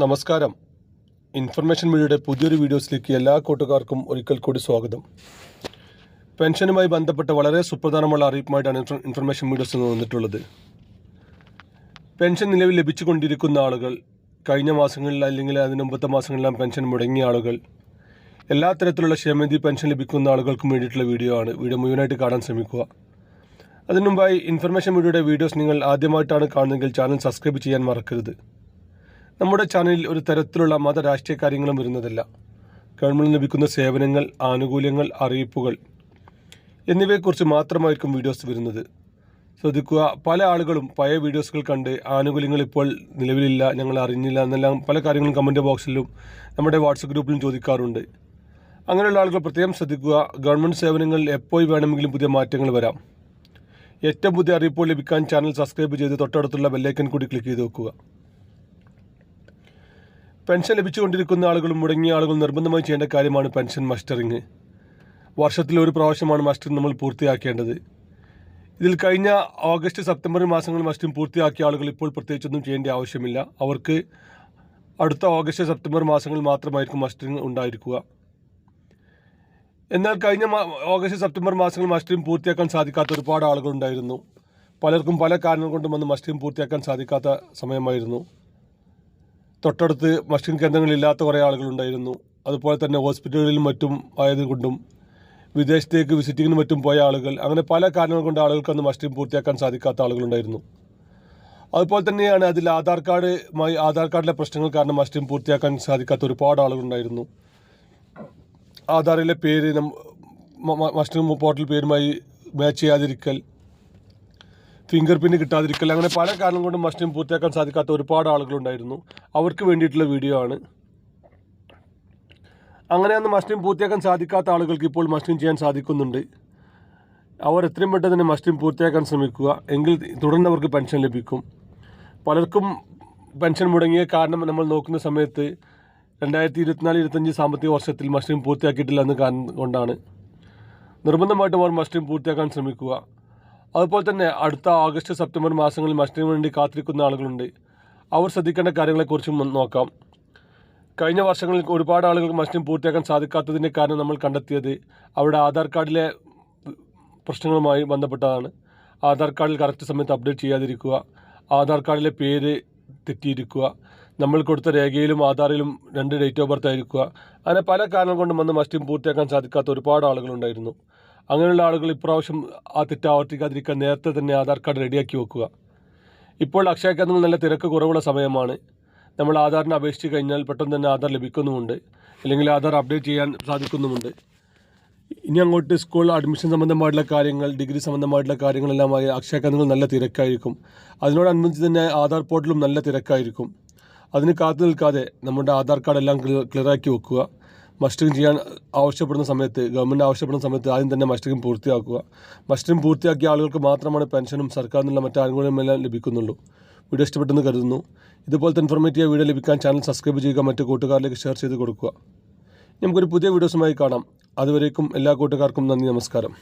നമസ്കാരം. ഇൻഫർമേഷൻ മീഡിയയുടെ പുതിയൊരു വീഡിയോസിലേക്ക് എല്ലാ കൂട്ടുകാർക്കും ഒരിക്കൽ കൂടി സ്വാഗതം. പെൻഷനുമായി ബന്ധപ്പെട്ട വളരെ സുപ്രധാനമുള്ള അറിയിപ്പുമായിട്ടാണ് ഇൻഫർമേഷൻ മീഡിയസ് നിന്ന് വന്നിട്ടുള്ളത്. പെൻഷൻ നിലവിൽ ലഭിച്ചുകൊണ്ടിരിക്കുന്ന ആളുകൾ കഴിഞ്ഞ മാസങ്ങളിൽ അല്ലെങ്കിൽ അതിന് മുമ്പത്തെ പെൻഷൻ മുടങ്ങിയ ആളുകൾ എല്ലാ തരത്തിലുള്ള ക്ഷേമനിധി പെൻഷൻ ലഭിക്കുന്ന ആളുകൾക്കും വേണ്ടിയിട്ടുള്ള വീഡിയോ ആണ്. വീഡിയോ മുഴുവനായിട്ട് കാണാൻ ശ്രമിക്കുക. അതിനു മുമ്പായി ഇൻഫർമേഷൻ മീഡിയയുടെ വീഡിയോസ് നിങ്ങൾ ആദ്യമായിട്ടാണ് കാണുന്നതെങ്കിൽ ചാനൽ സബ്സ്ക്രൈബ് ചെയ്യാൻ മറക്കരുത്. നമ്മുടെ ചാനലിൽ ഒരു തരത്തിലുള്ള മത രാഷ്ട്രീയ കാര്യങ്ങളും വരുന്നതല്ല. ഗവൺമെന്റ് ലഭിക്കുന്ന സേവനങ്ങൾ ആനുകൂല്യങ്ങൾ അറിയിപ്പുകൾ എന്നിവയെക്കുറിച്ച് മാത്രമായിരിക്കും വീഡിയോസ് വരുന്നത്. ശ്രദ്ധിക്കുക പല ആളുകളും പഴയ വീഡിയോസുകൾ കണ്ട് ആനുകൂല്യങ്ങൾ ഇപ്പോൾ നിലവിലില്ല ഞങ്ങൾ അറിഞ്ഞില്ല എന്നെല്ലാം പല കാര്യങ്ങളും കമന്റ് ബോക്സിലും നമ്മുടെ വാട്സപ്പ് ഗ്രൂപ്പിലും ചോദിക്കാറുണ്ട്. അങ്ങനെയുള്ള ആളുകൾ പ്രത്യേകം ശ്രദ്ധിക്കുക ഗവൺമെന്റ് സേവനങ്ങളിൽ എപ്പോൾ വേണമെങ്കിലും പുതിയ മാറ്റങ്ങൾ വരാം. ഏറ്റവും പുതിയ അറിയിപ്പോൾ ലഭിക്കാൻ ചാനൽ സബ്സ്ക്രൈബ് ചെയ്ത് തൊട്ടടുത്തുള്ള ബെല്ലൈക്കൻ കൂടി ക്ലിക്ക് ചെയ്ത് വെക്കുക. പെൻഷൻ ലഭിച്ചുകൊണ്ടിരിക്കുന്ന ആളുകളും മുടങ്ങിയ ആളുകളും നിർബന്ധമായി ചെയ്യേണ്ട കാര്യമാണ് പെൻഷൻ മസ്റ്ററിങ് വർഷത്തിൽ ഒരു പ്രാവശ്യമാണ് മസ്റ്ററിങ് നമ്മൾ പൂർത്തിയാക്കേണ്ടത്. ഇതിൽ കഴിഞ്ഞ ഓഗസ്റ്റ് സെപ്റ്റംബർ മാസങ്ങളിൽ മസ്റ്ററിങ് പൂർത്തിയാക്കിയ ആളുകൾ ഇപ്പോൾ പ്രത്യേകിച്ചൊന്നും ചെയ്യേണ്ട ആവശ്യമില്ല. അവർക്ക് അടുത്ത ഓഗസ്റ്റ് സെപ്റ്റംബർ മാസങ്ങൾ മാത്രമായിരിക്കും മസ്റ്ററിങ് ഉണ്ടായിരിക്കുക. എന്നാൽ കഴിഞ്ഞ ഓഗസ്റ്റ് സെപ്റ്റംബർ മാസങ്ങൾ മസ്റ്ററിങ് പൂർത്തിയാക്കാൻ സാധിക്കാത്ത ഒരുപാട് ആളുകളുണ്ടായിരുന്നു പലർക്കും പല കാരണങ്ങൾ കൊണ്ടും വന്ന് മസ്റ്ററിങ് പൂർത്തിയാക്കാൻ സാധിക്കാത്ത സമയമായിരുന്നു. തൊട്ടടുത്ത് മസ്റ്റിൻ കേന്ദ്രങ്ങളില്ലാത്ത കുറേ ആളുകളുണ്ടായിരുന്നു. അതുപോലെ തന്നെ ഹോസ്പിറ്റലുകളിലും മറ്റും ആയതുകൊണ്ടും വിദേശത്തേക്ക് വിസിറ്റിങ്ങിനും മറ്റും പോയ ആളുകൾ അങ്ങനെ പല കാരണങ്ങൾ കൊണ്ട് ആളുകൾക്ക് അന്ന് മസ്റ്റിൻ പൂർത്തിയാക്കാൻ സാധിക്കാത്ത ആളുകളുണ്ടായിരുന്നു. അതുപോലെ തന്നെയാണ് അതിൽ ആധാർ കാർഡുമായി ആധാർ കാർഡിലെ പ്രശ്നങ്ങൾ കാരണം മസ്റ്റിൻ പൂർത്തിയാക്കാൻ സാധിക്കാത്ത ഒരുപാട് ആളുകളുണ്ടായിരുന്നു. ആധാറിലെ പേര് മസ്റ്റിൻ പോർട്ടൽ പേരുമായി മാച്ച് ചെയ്യാതിരിക്കൽ ഫിംഗർ പ്രിന്റ് കിട്ടാതിരിക്കൽ അങ്ങനെ പല കാരണം കൊണ്ടും മസ്റ്റിം പൂർത്തിയാക്കാൻ സാധിക്കാത്ത ഒരുപാട് ആളുകളുണ്ടായിരുന്നു. അവർക്ക് വേണ്ടിയിട്ടുള്ള വീഡിയോ ആണ്. അങ്ങനെ അന്ന് മസ്റ്റിം പൂർത്തിയാക്കാൻ സാധിക്കാത്ത ആളുകൾക്ക് ഇപ്പോൾ മസ്റ്റിം ചെയ്യാൻ സാധിക്കുന്നുണ്ട്. അവർ എത്രയും പെട്ടെന്ന് തന്നെ മസ്റ്റിം പൂർത്തിയാക്കാൻ ശ്രമിക്കുക. എങ്കിൽ തുടർന്ന് അവർക്ക് പെൻഷൻ ലഭിക്കും. പലർക്കും പെൻഷൻ മുടങ്ങിയ കാരണം നമ്മൾ നോക്കുന്ന സമയത്ത് രണ്ടായിരത്തി ഇരുപത്തിനാല് ഇരുപത്തഞ്ച് സാമ്പത്തിക വർഷത്തിൽ മസ്റ്റിം പൂർത്തിയാക്കിയിട്ടില്ല എന്ന് കാരണം കൊണ്ടാണ്. നിർബന്ധമായിട്ടും അവർ മസ്റ്റിം പൂർത്തിയാക്കാൻ ശ്രമിക്കുക. അതുപോലെ തന്നെ അടുത്ത ഓഗസ്റ്റ് സെപ്റ്റംബർ മാസങ്ങളിൽ മസ്റ്റിന് വേണ്ടി കാത്തിരിക്കുന്ന ആളുകളുണ്ട്. അവർ ശ്രദ്ധിക്കേണ്ട കാര്യങ്ങളെക്കുറിച്ചും നോക്കാം. കഴിഞ്ഞ വർഷങ്ങളിൽ ഒരുപാട് ആളുകൾക്ക് മസ്റ്റിന് പൂർത്തിയാക്കാൻ സാധിക്കാത്തതിന്റെ കാരണം നമ്മൾ കണ്ടെത്തിയത് അവിടെ ആധാർ കാർഡിലെ പ്രശ്നങ്ങളുമായി ബന്ധപ്പെട്ടതാണ്. ആധാർ കാർഡിൽ കറക്റ്റ് സമയത്ത് അപ്ഡേറ്റ് ചെയ്യാതിരിക്കുക ആധാർ കാർഡിലെ പേര് തെറ്റിയിരിക്കുക നമ്മൾ കൊടുത്ത രേഖയിലും ആധാറിലും രണ്ട് ഡേറ്റ് ഓഫ് ബർത്ത് ആയിരിക്കുക അങ്ങനെ പല കാരണം കൊണ്ടും വന്ന് മസ്റ്റിൻ പൂർത്തിയാക്കാൻ സാധിക്കാത്ത ഒരുപാട് ആളുകളുണ്ടായിരുന്നു. അങ്ങനെയുള്ള ആളുകൾ ഇപ്രാവശ്യം ആ തെറ്റ് ആവർത്തിക്കാതിരിക്കാൻ നേരത്തെ തന്നെ ആധാർ കാർഡ് റെഡിയാക്കി വെക്കുക. ഇപ്പോൾ അക്ഷയ കേന്ദ്രങ്ങൾ നല്ല തിരക്ക് കുറവുള്ള സമയമാണ്. നമ്മൾ ആധാറിന് അപേക്ഷിച്ച് കഴിഞ്ഞാൽ പെട്ടെന്ന് തന്നെ ആധാർ ലഭിക്കുന്നുമുണ്ട്. അല്ലെങ്കിൽ ആധാർ അപ്ഡേറ്റ് ചെയ്യാൻ സാധിക്കുന്നുമുണ്ട്. ഇനി അങ്ങോട്ട് സ്കൂൾ അഡ്മിഷൻ സംബന്ധമായിട്ടുള്ള കാര്യങ്ങൾ ഡിഗ്രി സംബന്ധമായിട്ടുള്ള കാര്യങ്ങളെല്ലാമായി അക്ഷയ കേന്ദ്രങ്ങൾ നല്ല തിരക്കായിരിക്കും. അതിനോടനുബന്ധിച്ച് തന്നെ ആധാർ പോർട്ടലും നല്ല തിരക്കായിരിക്കും. അതിന് കാത്തു നിൽക്കാതെ നമ്മുടെ ആധാർ കാർഡ് എല്ലാം ക്ലിയറാക്കി വെക്കുക. മസ്റ്ററിങ് ചെയ്യാൻ ആവശ്യപ്പെടുന്ന സമയത്ത് ഗവൺമെന്റ് ആവശ്യപ്പെടുന്ന സമയത്ത് ആദ്യം തന്നെ മസ്റ്ററിങ് പൂർത്തിയാക്കുക. മസ്റ്ററിങ് പൂർത്തിയാക്കിയ ആളുകൾക്ക് മാത്രമാണ് പെൻഷനും സർക്കാരിൽ നിന്നുള്ള മറ്റ് ആനുകൂല്യമെല്ലാം ലഭിക്കുന്നുള്ളൂ. വീഡിയോ ഇഷ്ടപ്പെട്ടെന്ന് കരുതുന്നു. ഇതുപോലത്തെ ഇൻഫോർമേറ്റീവ് വീഡിയോ ലഭിക്കാൻ ചാനൽ സബ്സ്ക്രൈബ് ചെയ്യുക മറ്റു കൂട്ടുകാരിലേക്ക് ഷെയർ ചെയ്ത് കൊടുക്കുക. നമുക്കൊരു പുതിയ വീഡിയോസുമായി കാണാം. അതുവരേക്കും എല്ലാ കൂട്ടുകാർക്കും നന്ദി നമസ്കാരം.